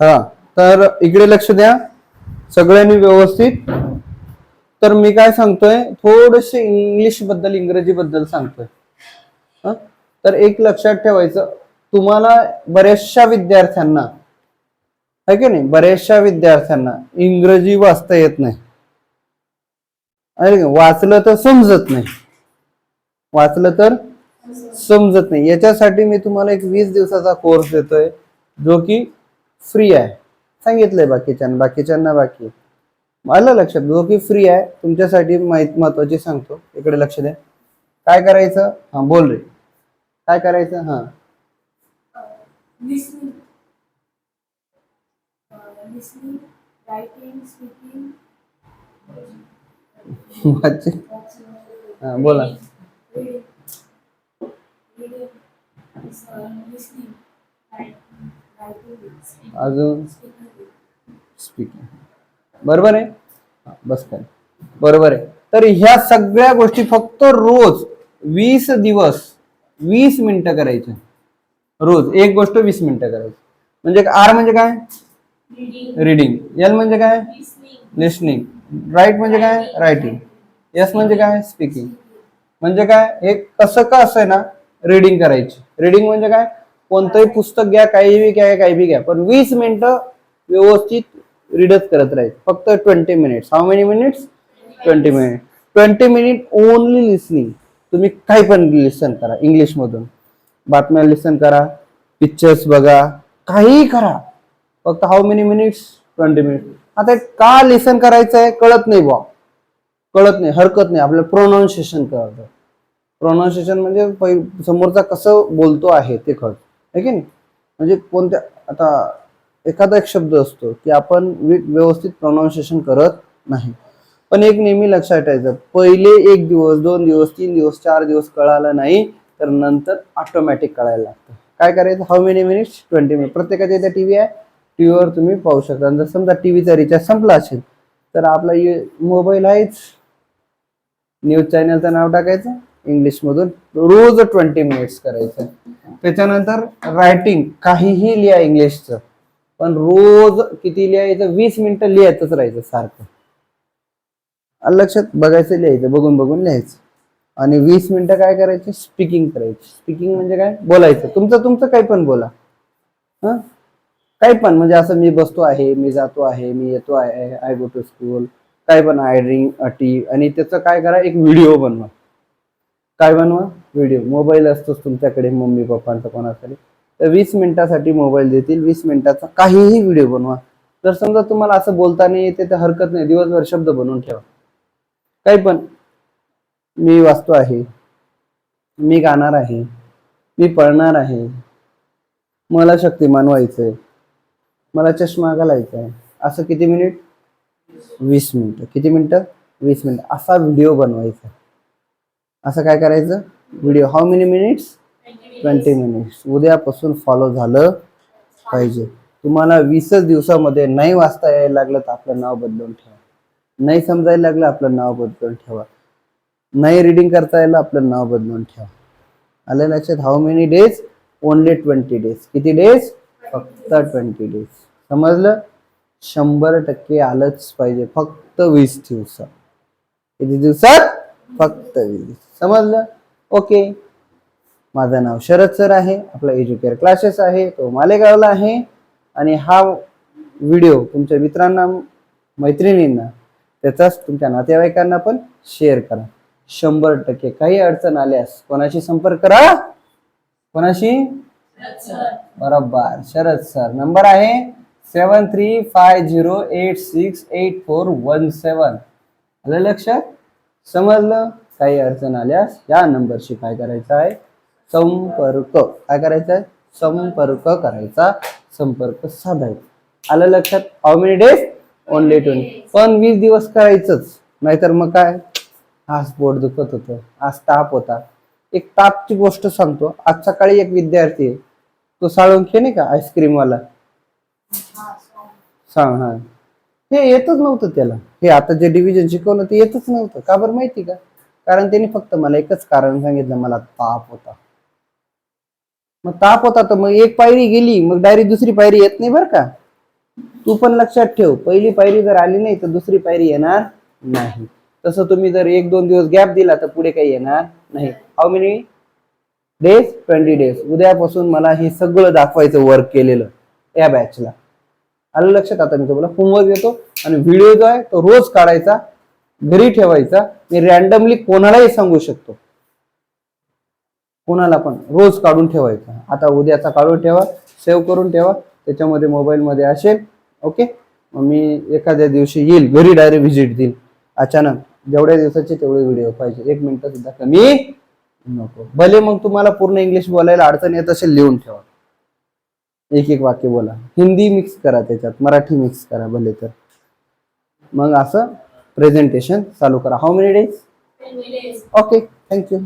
हा तर इकडे लक्ष द्या. सगळ्यांनी व्यवस्थित. तर मी काय सांगतोय थोडेसे इंग्लिशबद्दल इंग्रजी बद्दल सांगतोय. तर एक लक्षात ठेवायचं तुम्हाला बऱ्याचशा विद्यार्थ्यांना आहे की नाही? बऱ्याचशा विद्यार्थ्यांना इंग्रजी वाचता येत नाही. वाचलं तर समजत नाही. वाचलं तर समजत नाही. याच्यासाठी मी तुम्हाला एक वीस दिवसाचा कोर्स देतोय जो की फ्री आहे. सांगितलंय बाकीच्यांना बाकीच्यांना बाकी. आलं लक्षात जो की फ्री आहे. तुमच्यासाठी माहीत महत्वाची सांगतो. इकडे लक्ष द्या. काय करायचं? हा बोल रे. काय करायचं? हा. हा बोला. अजून? स्पीकिंग बरोबर आहे? बस काय बरोबर आहे. तर ह्या सगळ्या गोष्टी फक्त रोज वीस दिवस वीस मिनिटं करायचे. रोज एक गोष्ट वीस मिनिटं करायची. म्हणजे आर म्हणजे काय? रीडिंग रिडिंग एल म्हणजे काय? लिस्निंग राईट म्हणजे काय? रायटिंग यस म्हणजे काय? स्पीकिंग म्हणजे काय? हे कसं का असं आहे ना? रिडिंग करायची. रिडिंग म्हणजे काय? कोणतंही पुस्तक घ्या काही बी घ्या काही बी घ्या. पण वीस मिनिटं व्यवस्थित रीडच करत राहील फक्त twenty minutes how many minutes twenty minute twenty minute only listening तुम्ही काही पण लिसन करा. इंग्लिश मधून. बातम्या लिसन करा. पिक्चर्स बघा. काहीही करा. फक्त how many minutes twenty minute आता का लिसन करायचं आहे कळत नाही बॉ कळत नाही. हरकत नाही. आपलं प्रोनाऊन्सिएशन कळतं. प्रोनाऊन्सिएशन म्हणजे पै- समोरचा कसं बोलतो आहे ते कळतं. आहे की नाही? म्हणजे कोणत्या आता एखादा एक शब्द असतो की आपण व्यवस्थित प्रोनाऊन्सिएशन करत नाही. पण एक नेहमी लक्षात ठेवायचं पहिले एक दिवस दोन दिवस तीन दिवस चार दिवस कळालं नाही तर नंतर ऑटोमॅटिक कळायला लागतं. काय करायचं? How many minutes twenty minute प्रत्येकाच्या इथे टीव्ही आहे. टीव्हीवर तुम्ही पाहू शकता. जर समजा टीव्हीचा रिचार्ज संपला असेल तर आपला मोबाईल आहेच. न्यूज चॅनलचं नाव टाकायचं. इंग्लिश मधून रोज ट्वेंटी मिनिट्स करायचं. त्याच्यानंतर रायटिंग काहीही लिहा इंग्लिशचं. पण रोज किती लिहायचं? वीस मिनिटं लिहायचंच राहायचं सारखं. लक्षात बघायचं लिहायचं बघून बघून लिहायचं. आणि वीस मिनिटं काय करायचं? स्पीकिंग करायची. स्पीकिंग म्हणजे काय? बोलायचं. तुमचं तुमचं काही पण बोला. हा? काही पण. म्हणजे असं मी बसतो आहे मी जातो आहे मी येतो आहे आय गो टू स्कूल काय पण आय ड्रिंक अटी आणि त्याचं काय करा? एक व्हिडिओ बनवा. काय बनवा? व्हिडिओ मोबाईल असतोच तुमच्याकडे मम्मी पप्पांचा कोणाकडे तर वीस मिनिटासाठी मोबाईल देतील. वीस मिनिटाचा काहीही व्हिडिओ बनवा. जर समजा तुम्हाला असं बोलताना येते तर हरकत नाही. दिवसभर शब्द बनवून ठेवा. काही पण. मी वाचतो आहे. मी गाणार आहे. मी पळणार आहे. मला शक्तिमान आहे मला चष्मा घालायचा आहे असं किती मिनिट? वीस मिनिटं. किती मिनिटं? वीस मिनिटं. असा व्हिडिओ बनवायचा. असं काय करायचं? Video how many minutes twenty minutes उद्यापासून फॉलो झालं पाहिजे. तुम्हाला वीसच दिवसामध्ये नाही वाचता यायला लागलं तर आपलं नाव बदलून ठेवा. नाही समजायला लागलं आपलं नाव बदलून ठेवा. नाही रिडिंग करता यायला आपलं नाव बदलून ठेवा. आलं लक्षात? How many days only twenty days किती डेज फक्त ट्वेंटी डेज समजलं? शंभर टक्के आलंच पाहिजे. फक्त वीस दिवसात. किती दिवसात? फक्त वीस. समजलं? ओके. माझं नाव शरद सर आहे. आपला एज्युकेअर क्लासेस आहे. तो मालेगावला आहे. आणि हा व्हिडिओ तुमच्या मित्रांना मैत्रिणींना त्याचाच तुमच्या नातेवाईकांना पण शेअर करा. शंभर टक्के. काही अडचण आल्यास कोणाशी संपर्क करा? कोणाशी? बरोबर. शरद सर. नंबर आहे seven three five zero eight six eight four one seven. आलं लक्षात? समजलं? काही अडचण आल्यास या नंबरशी काय करायचं आहे? संपर्क. काय करायचं आहे? संपर्क करायचा. संपर्क साधायचा. आलं लक्षात? How many days only twenty पण वीस दिवस करायचंच. नाहीतर मग काय? आज पोट दुखत होतं. आज ताप होता. एक तापची गोष्ट सांगतो. आज सकाळी एक विद्यार्थी आहे. तो साळुंखे नाही का? आईस्क्रीम वाला. सांग हा. हे येतच नव्हतं त्याला. हे आता जे डिव्हिजन शिकवलं ते येतच नव्हतं. का बरं माहिती का? कारण त्यांनी फक्त मला एकच कारण सांगितलं मला ताप होता. मग ताप होता तर मग एक पायरी गेली मग डायरेक्ट दुसरी पायरी येत नाही बरं का. तू पण लक्षात ठेव पहिली पायरी जर आली नाही तर दुसरी पायरी येणार नाही. तसं तुम्ही जर एक दोन दिवस गॅप दिला तर पुढे काही येणार नाही. How many days twenty days उद्यापासून मला हे सगळं दाखवायचं वर्क केलेलं या बॅचला आलं लक्षात? आता मी तुम्हाला होमवर्क देतो आणि व्हिडिओ जो आहे तो रोज काढायचा घरी ठेवायचा. मी रॅन्डमली कोणालाही सांगू शकतो. कोणाला पण रोज काढून ठेवायचा. आता उद्याचा काढून ठेवा सेव्ह करून ठेवा. त्याच्यामध्ये मोबाईलमध्ये असेल. ओके? मग मी एखाद्या दिवशी येईल. घरी डायरेक्ट व्हिजिट देईल. अचानक. जेवढ्या दिवसाचे तेवढे व्हिडिओ पाहिजे. एक मिनिट सुद्धा कमी नको. भले मग तुम्हाला पूर्ण इंग्लिश बोलायला अडचण येत असेल लिहून ठेवा. एक एक वाक्य बोला. हिंदी मिक्स करा त्याच्यात. मराठी मिक्स करा भले तर. मग असं प्रेझेंटेशन चालू करा. How many days. Okay thank you